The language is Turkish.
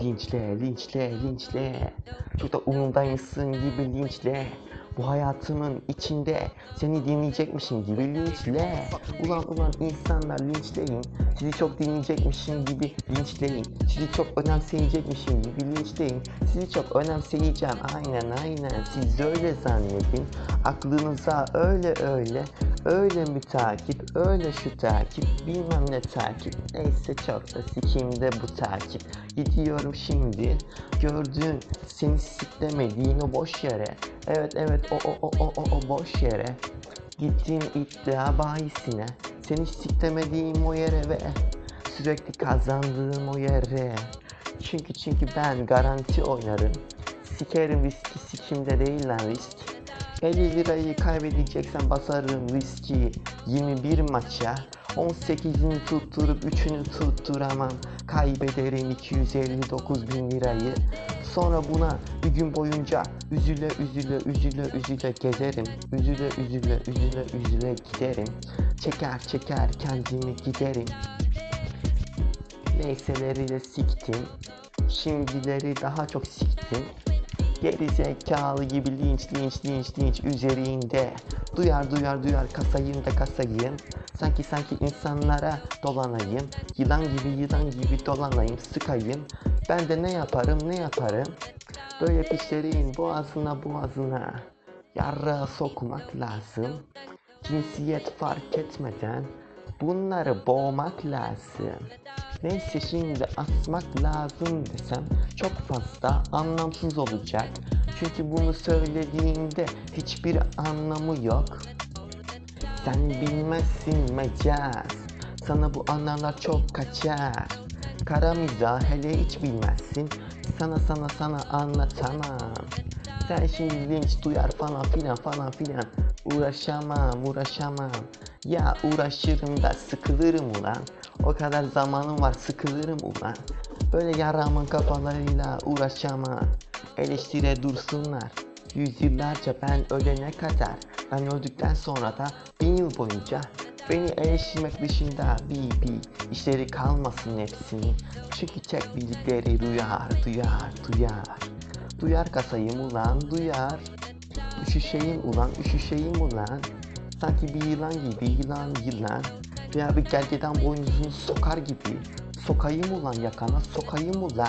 Linçle, linçle, linçle. Çok da umurumdaymışsın gibi linçle. Bu hayatımın içinde seni dinleyecekmişim gibi linçle. Ulan ulan insanlar linçleyin. Sizi çok dinleyecekmişim gibi linçleyin. Sizi çok önemseyecekmişim gibi linçleyin. Sizi çok önemseyeceğim. Aynen aynen. Siz öyle zannedin. Aklınıza öyle öyle. Öyle mi takip, öyle şu takip, bilmem ne takip. Neyse çok da sikimde bu takip. Gidiyorum şimdi, gördüğün seni siklemediğin o boş yere. Evet evet o o o o o, o boş yere. Gittiğim iddia bahisine. Seni siklemediğim o yere ve sürekli kazandığım o yere. Çünkü çünkü ben garanti oynarım. Sikerim riski sikimde değil lan risk. 50 lirayı kaybedeceksen basarım riski 21 maça. 18'ini tutturup 3'ünü tutturamam. Kaybederim 259 bin lirayı. Sonra buna bir gün boyunca üzüle üzüle üzüle üzüle gezerim. Üzüle üzüle üzüle üzüle giderim. Çeker çeker kendimi giderim. Neyseleri de siktim. Şimdileri daha çok siktim Geri zekalı gibi linç linç linç linç üzerinde. Duyar duyar duyar kasayım da kasayım. Sanki sanki insanlara dolanayım. Yılan gibi yılan gibi dolanayım sıkayım. Ben de ne yaparım ne yaparım? Böyle piçlerin boğazına boğazına Yarrağı sokmak lazım. Cinsiyet fark etmeden Bunları boğmak lazım Neyse şimdi asmak lazım desem çok fazla anlamsız olacak. Çünkü bunu söylediğimde hiçbir anlamı yok. Sen bilmezsin mecaz. Sana bu anlamlar çok kaçar. Kara mizah hele hiç bilmezsin. Sana sana sana anlatamam. Sen şimdi linç duyar falan filan falan filan. Uğraşamam uğraşamam. Ya uğraşırım da sıkılırım ulan. O kadar zamanım var sıkılırım ulan. Böyle yaramın kafalarıyla uğraşamam. Eleştire dursunlar. Yüzyıllarca ben ölene kadar. Ben öldükten sonra da bin yıl boyunca Beni eleştirmek dışında bir bir işleri kalmasın hepsinin. Çünkü tek bildikleri duyar, duyar, duyar. Duyar kasayım ulan, duyar. Üşüşeyim ulan, üşüşeyim ulan. Sanki bir yılan gibi, yılan, yılan. Veya bir gergedan boynuzunu sokar gibi. Sokayım ulan yakana, sokayım ulan.